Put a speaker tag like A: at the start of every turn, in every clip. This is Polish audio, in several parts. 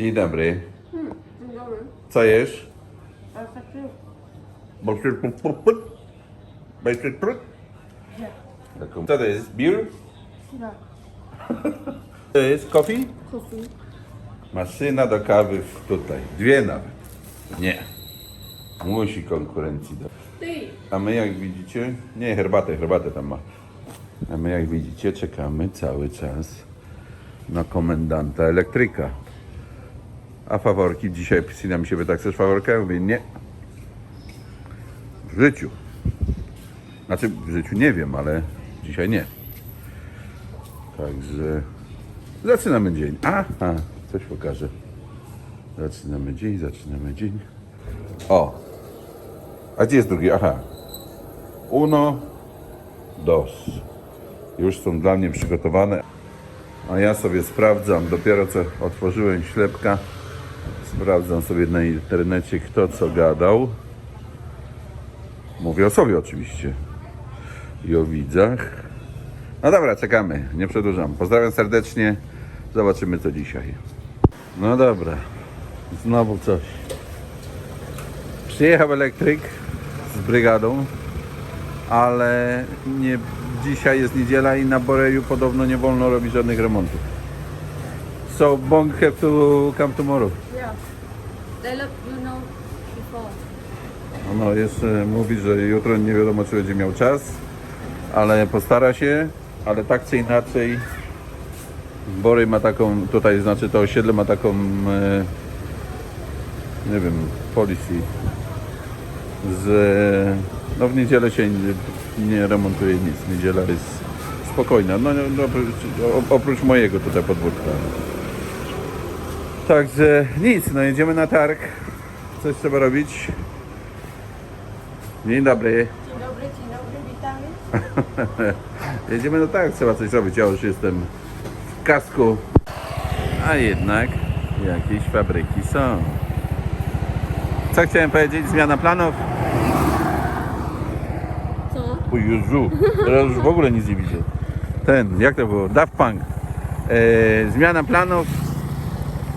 A: Dzień dobry.
B: Dzień dobry.
A: Co jesz? Co to jest? Beer?
B: ja,
A: To jest coffee?
B: coffee.
A: Maszyna do kawy tutaj. Dwie nawet. Nie. Musi konkurencji dać. A my jak widzicie, nie herbatę, herbatę tam ma. A my jak widzicie czekamy cały czas na komendanta elektryka. A faworki dzisiaj Pisina mi się pyta, chcesz faworkę? Ja mówię, nie. W życiu. Znaczy w życiu nie wiem, ale dzisiaj nie. Także zaczynamy dzień. Aha, coś pokażę. Zaczynamy dzień, zaczynamy dzień. O, a gdzie jest drugi? Aha. Uno, dos. Już są dla mnie przygotowane. A ja sobie sprawdzam, dopiero co otworzyłem ślepka. Sprawdzam sobie na internecie, kto co gadał. Mówię o sobie oczywiście. I o widzach. No dobra, czekamy. Nie przedłużam. Pozdrawiam serdecznie. Zobaczymy co dzisiaj. No dobra. Znowu coś. Przyjechał elektryk z brygadą, ale nie, dzisiaj jest niedziela i na Boreju podobno nie wolno robić żadnych remontów. So Bong have to come tomorrow.
B: They.
A: No jeszcze mówi, że jutro nie wiadomo czy będzie miał czas, ale postara się, ale tak czy inaczej Borej ma taką, tutaj znaczy to osiedle ma taką, e, nie wiem, policy, że no w niedzielę się nie, nie remontuje nic, niedziela jest spokojna, no, no oprócz, o- oprócz mojego tutaj podwórka. Także nic, no jedziemy na targ, coś trzeba robić. Dzień dobry.
B: Dzień dobry, dzień dobry, witamy.
A: Jedziemy no tak, trzeba coś zrobić. Ja już jestem w kasku. A jednak jakieś fabryki są. Co chciałem powiedzieć? Zmiana planów?
B: Co?
A: O Jezu, teraz już w ogóle nic nie widzę. Ten, jak to było? Daft Punk. E, zmiana planów.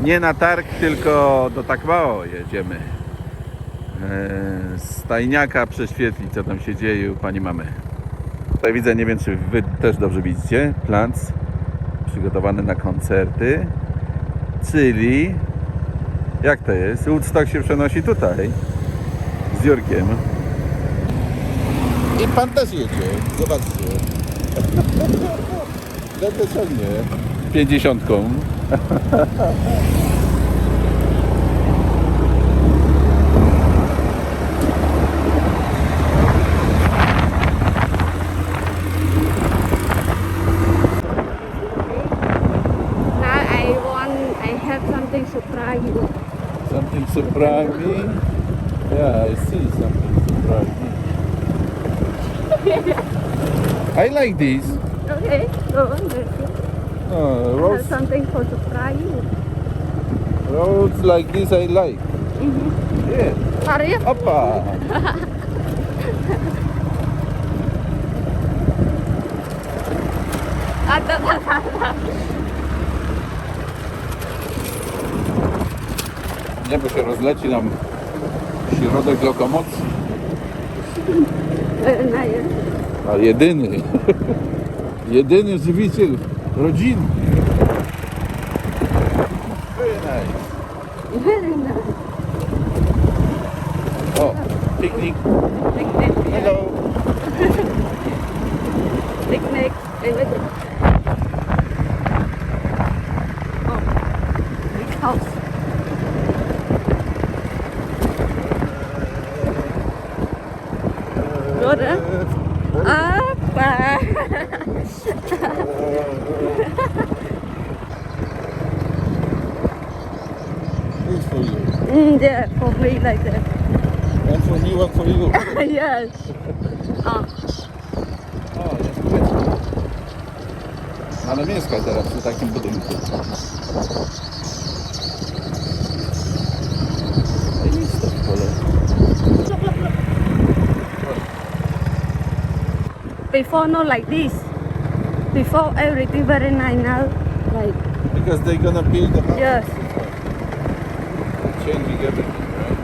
A: Nie na targ, tylko do Takwao jedziemy. E, stajniaka prześwietlić, co tam się dzieje u pani mamy. Tutaj widzę, nie wiem czy wy też dobrze widzicie, plac przygotowany na koncerty, czyli jak to jest? Woodstock się przenosi tutaj z Jurkiem. I pan też jedzie, zobaczcie. Będę ciągnie. Pięćdziesiątką.
B: Now I want, I have something surprise you.
A: Something surprise me. Yeah, I see something surprise me. I like this. Uh,
B: I have
A: roads,
B: something for surprise you.
A: roads like this I like. Yeah.
B: Hurry up.
A: Opa!
B: Da, da, da.
A: Niebo się rozleci nam środek lokomocji.
B: Very nice.
A: A jedyny, jedyny żywiciel rodziny. Very nice.
B: Very nice.
A: O, piknik.
B: Picnic.
A: Hello.
B: Picnic. Everything. Oh, Yeah, for me like that.
A: And for me, what for you?
B: yes. Oh,
A: O, jest powietrze. Ale mieszka teraz przy takim budynku. I nic to w pole.
B: before not like this. Before everything very nice now. Like
A: Because they're gonna build the house.
B: yes.
A: Changing everything, right?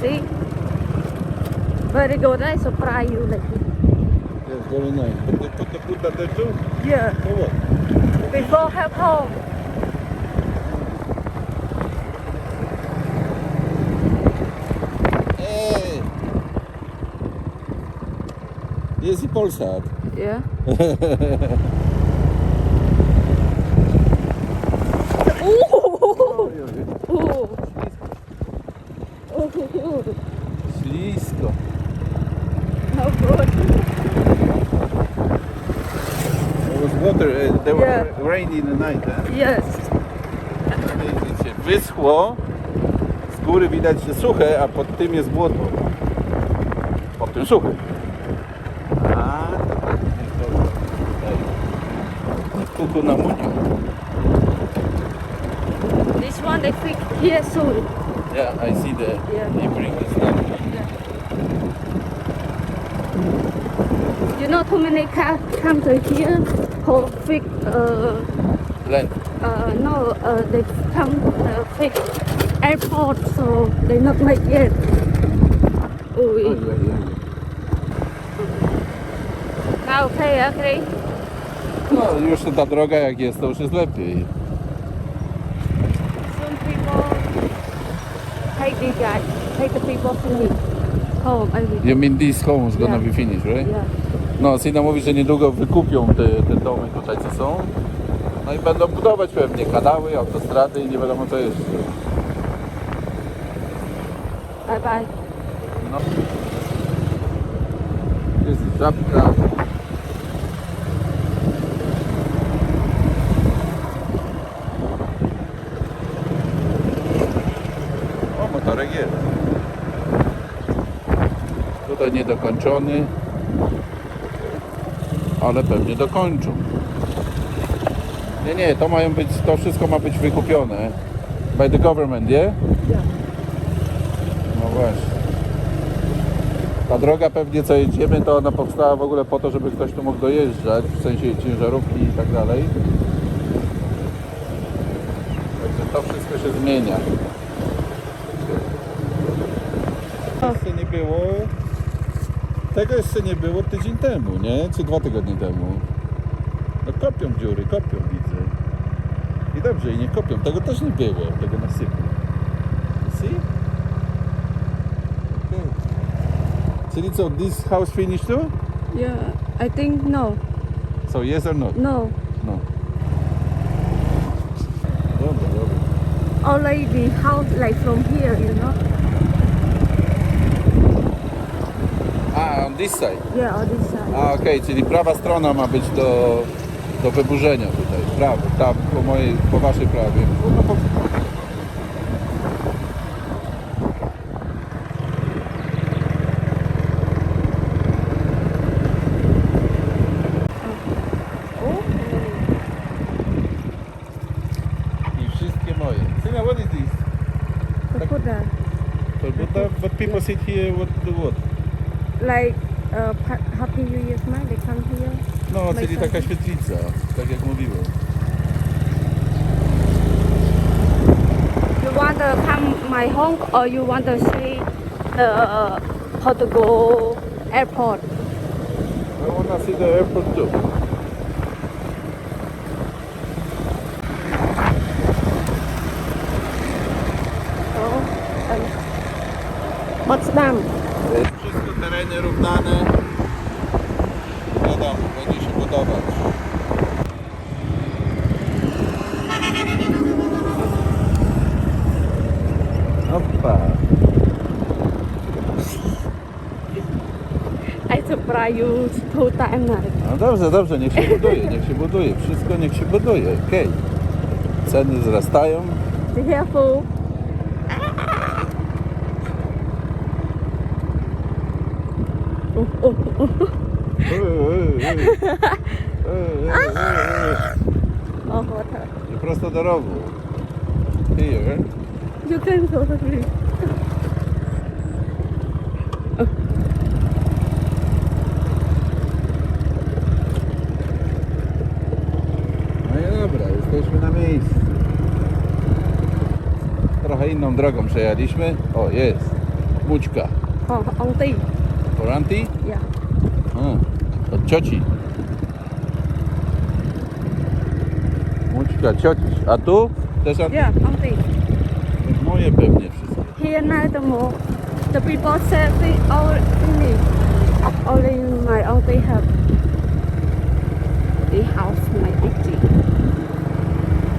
B: See? Very good. I surprise you like this.
A: Yes, very nice. But they put the Buddha there too?
B: Yeah.
A: For what?
B: Before help home.
A: Ej! Jest i Polsat.
B: Yeah.
A: Ślisko.
B: No good.
A: There was water, uh, there
B: Yeah.
A: was rain in the night, eh?
B: Yes.
A: Widzicie, Wyschło, z góry widać, że suche, a pod tym jest błoto. Pod tym suche. A, to tak, Kuku na mudziu.
B: This one they fix here soon.
A: Yeah, I see the,
B: Yeah.
A: they bring this down.
B: You know, too many cars come to here for fix. Uh,
A: Land.
B: uh, no, uh, they come uh, fix airport, so they not make it. Ui. Now okay, okay.
A: No już ta droga jak jest, to już jest lepiej.
B: Some people take the guy, take the people to me home every day.
A: You mean this home is gonna
B: Yeah.
A: be finished, right?
B: Yeah.
A: No, Sina mówi, że niedługo wykupią te, te domy tutaj, co są. No i będą budować pewnie kanały, autostrady i nie wiadomo co jeszcze.
B: Bye bye.
A: No. Jest i żabka. O, motorek jest. Tutaj niedokończony. Ale pewnie dokończą. Nie, nie, to mają być, to wszystko ma być wykupione. By the government, nie? No właśnie. Ta droga pewnie co jedziemy, to ona powstała w ogóle po to, żeby ktoś tu mógł dojeżdżać, w sensie ciężarówki i tak dalej. Także to wszystko się zmienia. Jeszcze nie było. Tego jeszcze nie było tydzień temu, nie? Czy dwa tygodnie temu. No kopią dziury, kopią widzę. I dobrze, i nie kopią. Tego też nie było, tego nasypu. See? Okay. Czyli co, this house finished too?
B: Yeah. I think no,
A: So yes or no?
B: no.
A: No. Dobra, dobra.
B: Only the house like from here, you know.
A: On this side.
B: Yeah, on this side.
A: A, okej, czyli prawa strona ma być do, do wyburzenia tutaj. Prawo, tam, po mojej, po waszej prawej. No, po... I wszystkie moje. Syna, what is this?
B: That.
A: So, but, uh, but people sit here, what do what?
B: Like uh, Happy New Year's man, they come here.
A: No,
B: My
A: czyli
B: son.
A: taka świetlica, tak jak mówiłem.
B: You want to come my home or you want to see the uh, Portugal airport?
A: I wanna see the airport too.
B: I surprise you two times now.
A: No dobrze, dobrze, niech się buduje, niech się buduje. Wszystko niech się buduje, okej. Ceny wzrastają.
B: Be careful. Oh, water.
A: I prosto do rowu. Here.
B: You can go to
A: miejsce. Trochę inną drogą przejechaliśmy. O, jest.
B: Bućka. On tej.
A: Poranti?
B: Ja.
A: O, od cioci. Bućka, cioci. A tu? Też on?
B: Ja, on tej.
A: Moje pewnie wszystko.
B: Here now the more. The people say they all in me. Only my own they have. They house my auntie.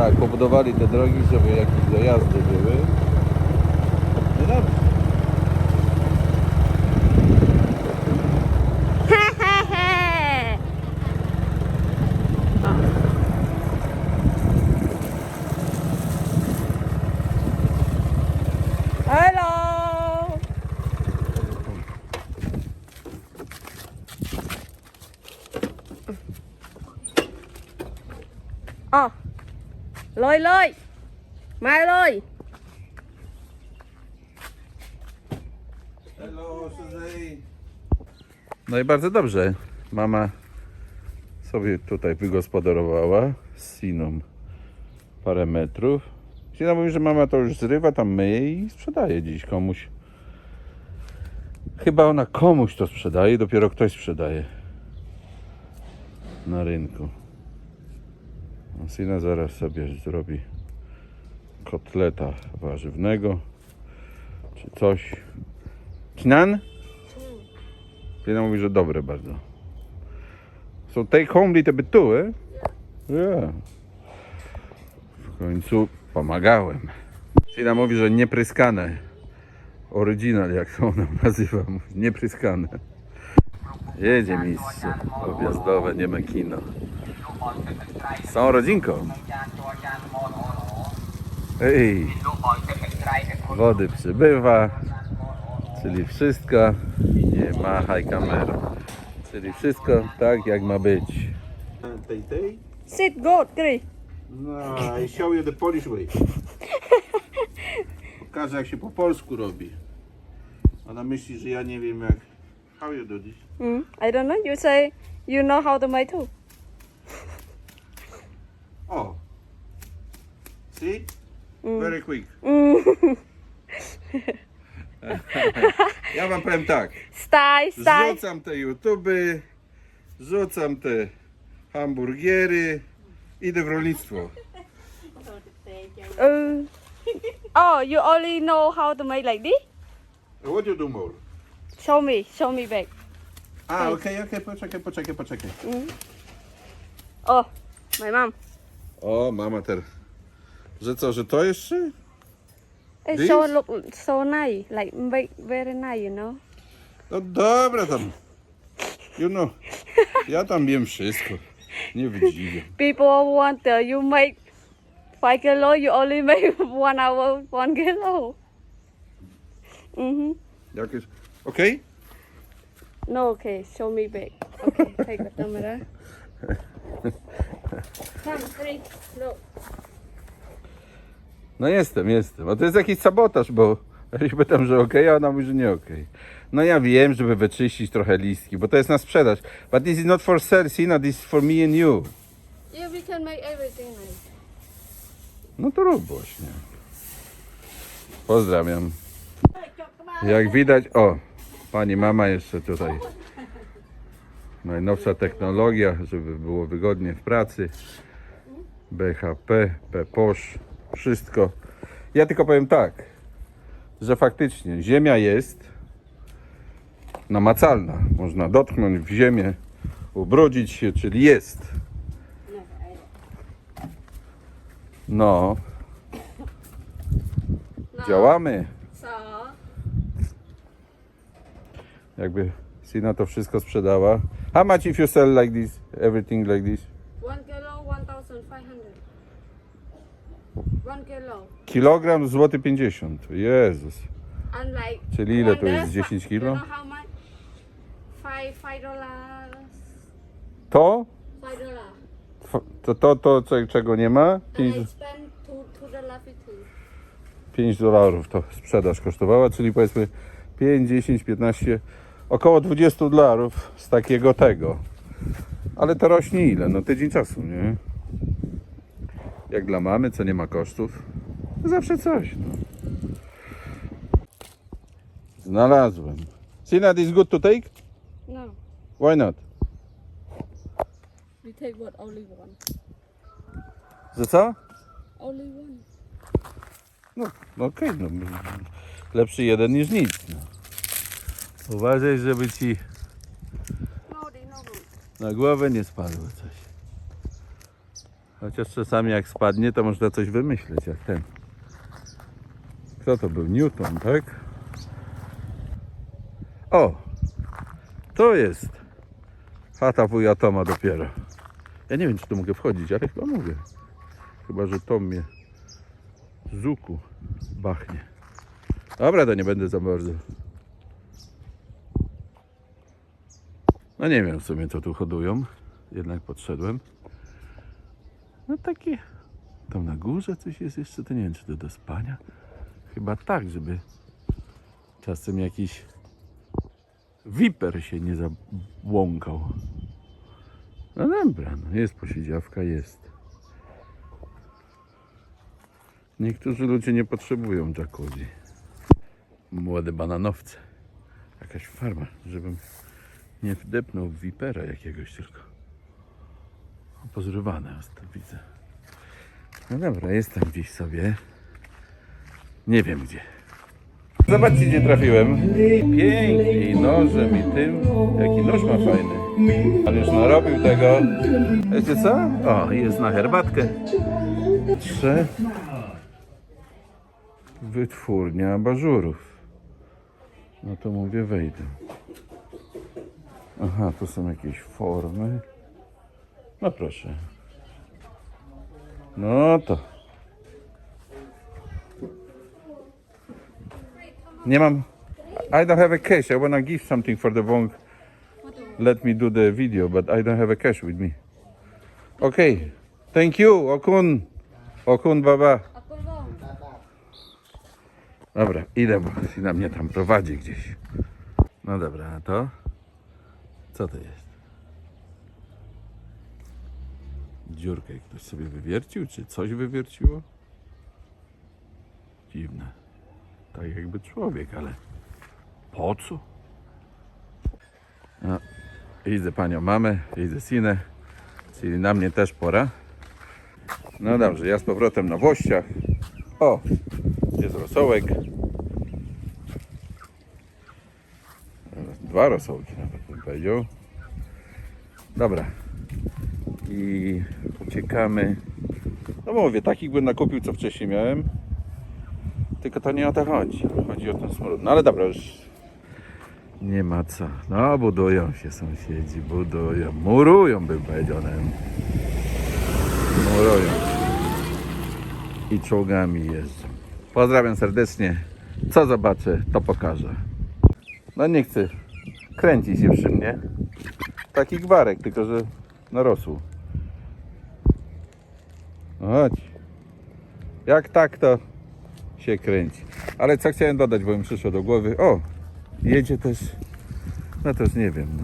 A: Tak, pobudowali te drogi, żeby jakieś dojazdy były. No dobrze.
B: Hello. Ờ Lôi lôi Mai lôi
A: Hello, No i bardzo dobrze. Mama sobie tutaj wygospodarowała z Siną parę metrów. Sina mówi, że mama to już zrywa, tam myje i sprzedaje dziś komuś. Chyba ona komuś to sprzedaje, dopiero ktoś sprzedaje na rynku. A Sina zaraz sobie zrobi kotleta warzywnego czy coś. Cinan? Sina mówi, że dobre bardzo. So take home little bit too, eh? Yeah. W końcu pomagałem. Sina mówi, że niepryskane. Original, jak to ona nazywa. Niepryskane. Jedzie miejsce objazdowe, nie ma kino. Z całą rodzinką. Ej, wody przybywa, czyli wszystko, nie machaj kamerą, czyli wszystko tak jak ma być. Tej, tej?
B: Sit good Kri
A: No, I show you the Polish way. Pokażę jak się po polsku robi. Ona myśli, że ja nie wiem jak... How you do this?
B: mm, I don't know you say you know how to make too
A: See? Very quick.
B: mm.
A: Ja wam powiem tak.
B: Style style
A: Rzucam te YouTuby, rzucam te hamburgery, idę w rolnictwo.
B: Ừ. Oh, you only know how to make like this?
A: What you do more?
B: Show me, show me back.
A: A, okej, okej, poczekaj, poczekaj, poczekaj.
B: Oh, my mom.
A: O, mama teraz. Że co, że to jeszcze?
B: It
A: This?
B: so look so nice, like make very nice, you know.
A: No dobra tam. You know, ja tam wiem wszystko. Nie wydziwię.
B: People want uh, you make five kilo, you only make one hour one kilo. Mhm.
A: Jakieś... Okej?
B: No, okay, show me back. Okay, take the camera. Come, three, look.
A: No jestem, jestem. A to jest jakiś sabotaż, bo ja się pytam, że okej, a ona mówi, że nie okej. No ja wiem, żeby wyczyścić trochę listki, bo to jest na sprzedaż. But this is not for sale, Sina, this is for me and you.
B: Yeah, we can make everything nice.
A: No to rób właśnie. Pozdrawiam. Jak widać, o, pani mama jeszcze tutaj. Najnowsza technologia, żeby było wygodnie w pracy. BHP, PPOSZ, wszystko. Ja tylko powiem tak, że faktycznie ziemia jest namacalna. Można dotknąć w ziemię, ubrudzić się, czyli jest. No,
B: No.
A: działamy.
B: So,
A: Jakby Sina to wszystko sprzedała. How much if you sell like this? Everything like this?
B: one kilo, one thousand five hundred. One kilo.
A: Kilogram złoty 50. Jezus.
B: And like.
A: Czyli ile to jest?
B: day,
A: 10 kilo?
B: You know how much? Five, five dollars.
A: To?
B: Five dollars.
A: To, to, to co- czego nie ma?
B: And
A: 5,
B: I spend two, two dollar fifty.
A: 5 dolarów to sprzedaż kosztowała, czyli powiedzmy 5, 10, 15, około 20 dolarów z takiego tego. Ale to rośnie ile? No tydzień czasu, nie? Jak dla mamy, co nie ma kosztów, zawsze coś. No. Znalazłem. Sina, this is good to take?
B: No,
A: Why not?
B: we take what only one.
A: Że co?
B: Only one.
A: No, no okej, no. Lepszy jeden niż nic. No. Uważaj, żeby ci na głowę nie spadło coś. Chociaż czasami jak spadnie, to można coś wymyśleć, jak ten. Kto to był? Newton, tak? O! To jest chata wuja Toma dopiero. Ja nie wiem, czy tu mogę wchodzić, ale chyba mogę. Chyba, że Tom mnie z łuku bachnie. Dobra, to nie będę za bardzo. No nie wiem w sumie co tu hodują. Jednak podszedłem. No takie. Tam na górze coś jest jeszcze, to nie wiem czy to do spania. Chyba tak, żeby czasem jakiś wiper się nie zabłąkał. No dobra, no jest posiedziawka, jest. Niektórzy ludzie nie potrzebują jacuzzi. Młode bananowce. Jakaś farma, żebym nie wdepnął w wipera jakiegoś tylko. Pozrywane jest to widzę. No dobra, jestem gdzieś sobie. Nie wiem gdzie. Zobaczcie gdzie trafiłem. Pięknie i nożem i tym. Jaki nóż ma fajny. Ale już narobił tego. Wiecie co? O, jest na herbatkę. Trzy. Wytwórnia abażurów. No to mówię wejdę. Aha, tu są jakieś formy. No proszę. No to. Nie mam. I don't have a cash. I wanna give something for the Wong. Let me do the video, but I don't have a cash with me. Okay. Thank you, Okun. Okun baba. Dobra, idę, bo na mnie tam prowadzi gdzieś. No dobra, a to? Co to jest? Dziurkę ktoś sobie wywiercił, czy coś wywierciło? Dziwne. Tak jakby człowiek, ale po co? No, widzę panią mamę, widzę synę, czyli na mnie też pora. No dobrze, ja z powrotem na Włościach. O, jest rosołek. Dwa rosołki nawet bym powiedział. Dobra. I uciekamy. No mówię, takich bym nakupił, co wcześniej miałem. Tylko to nie o to chodzi. Chodzi o ten smród. No ale dobra, już nie ma co. No, budują się sąsiedzi, budują. Murują, bym powiedział. Murują. I czołgami jeżdżą. Pozdrawiam serdecznie. Co zobaczę, to pokażę. No nie chcę. Kręci się przy mnie. Taki gwarek, tylko że narosł. No Chodź. Jak tak, to się kręci. Ale co chciałem dodać, bo mi przyszło do głowy. O, jedzie też, no to już nie wiem, no.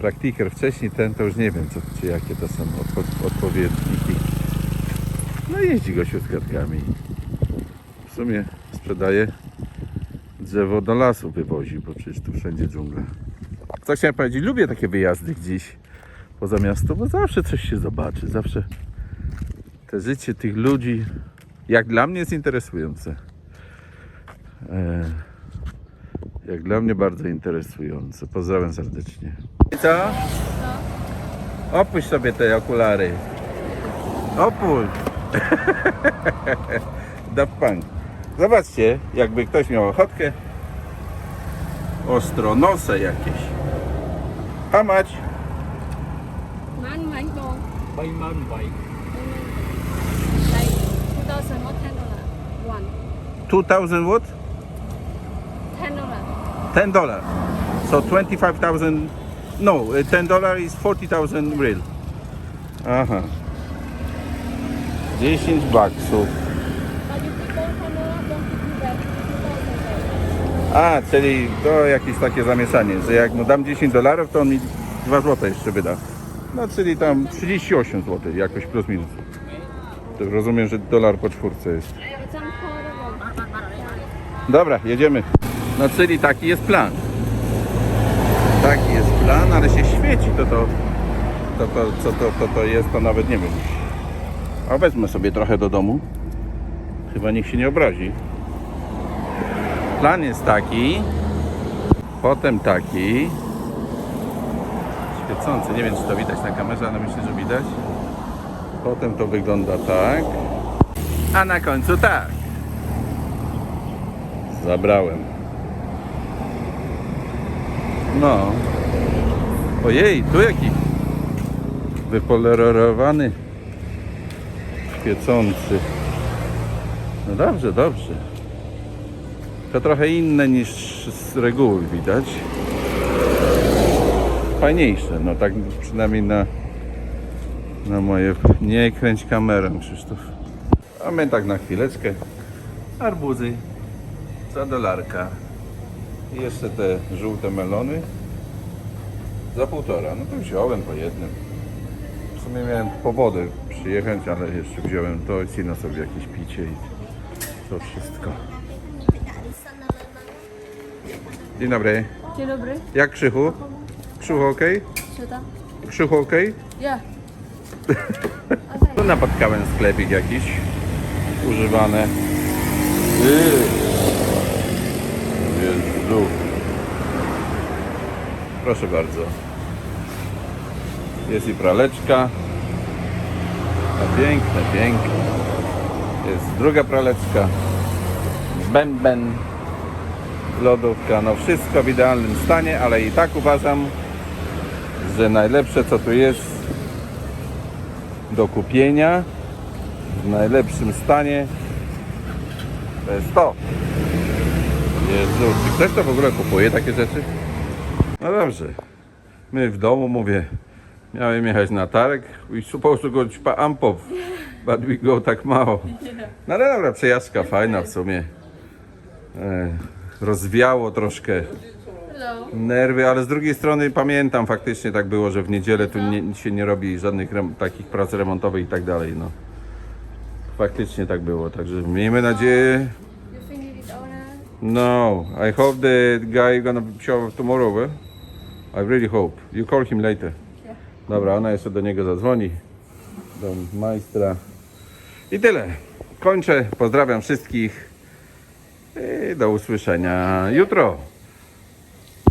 A: Praktiker wcześniej, ten to już nie wiem, co, czy jakie to są odpo- odpowiedniki. No jeździ gościu z kwiatkami. W sumie sprzedaje drzewo do lasu wywozi, bo przecież tu wszędzie dżungla. Co chciałem powiedzieć, lubię takie wyjazdy gdzieś poza miasto, bo zawsze coś się zobaczy, zawsze te życie tych ludzi, jak dla mnie jest interesujące. E, jak dla mnie bardzo interesujące. Pozdrawiam serdecznie. I co? Opuść sobie te okulary. Opuść. Daft Punk. Zobaczcie, jakby ktoś miał ochotkę. Ostronose jakieś. How much?
B: Man, man,
C: man vậy
B: Like 2000 what 10 dollar? One.
A: 2000 what?
B: 10 dollar.
A: 10 dollar. So 25,000. No, uh, 10 dollar is 40,000 real. Aha. 10 baksów.
B: But you going 10 dollar, don't give you back 2000
A: A, czyli to jakieś takie zamieszanie, że jak mu dam 10 dolarów, to on mi 2 zł jeszcze wyda. No, czyli tam 38 zł, jakoś plus minus. To rozumiem, że dolar po czwórce jest. Dobra, jedziemy. No czyli taki jest plan. Taki jest plan, ale się świeci to to, to, to co to, to, to jest, to nawet nie wiem. A wezmę sobie trochę do domu. Chyba nikt się nie obrazi. Plan jest taki, potem taki. Świecący, nie wiem czy to widać na kamerze, ale myślę, że widać. Potem to wygląda tak. A na końcu tak. Zabrałem. No. Ojej, tu jaki wypolerowany, świecący. No dobrze, dobrze. To trochę inne niż z reguły widać. Fajniejsze, no tak przynajmniej na, na moje... Nie kręć kamerą, Krzysztof. A my tak na chwileczkę. Arbuzy za dolarka. I jeszcze te żółte melony za półtora. No to wziąłem po jednym. W sumie miałem po wodę przyjechać, ale jeszcze wziąłem to i Sina sobie jakieś picie i to wszystko. Dzień dobry.
B: Dzień dobry.
A: Jak Krzychu? Krzychu ok?
B: Co tam?
A: Krzychu ok?
B: Ja.
A: Tu napotkałem sklepik jakiś używane. Jezu. Proszę bardzo. Jest i praleczka. A piękne, piękne. Jest druga praleczka. Bęben. Lodówka. No wszystko w idealnym stanie, ale i tak uważam, że najlepsze co tu jest do kupienia w najlepszym stanie to jest to. Jezu, czy ktoś to w ogóle kupuje takie rzeczy? No dobrze. My w domu, mówię, miałem jechać na targ. We supposed to go to Ampov, but we go tak mało. No ale dobra, przejażdżka fajna w sumie. E, rozwiało troszkę. Nerwy, ale z drugiej strony pamiętam faktycznie tak było, że w niedzielę tu nie, się nie robi żadnych rem, takich prac remontowych i tak dalej, no. Faktycznie tak było, także miejmy nadzieję. No, I hope the guy gonna show up tomorrow, eh? I really hope. You call him later. Dobra, ona jeszcze do niego zadzwoni. Do majstra. I tyle. Kończę. Pozdrawiam wszystkich. I do usłyszenia jutro.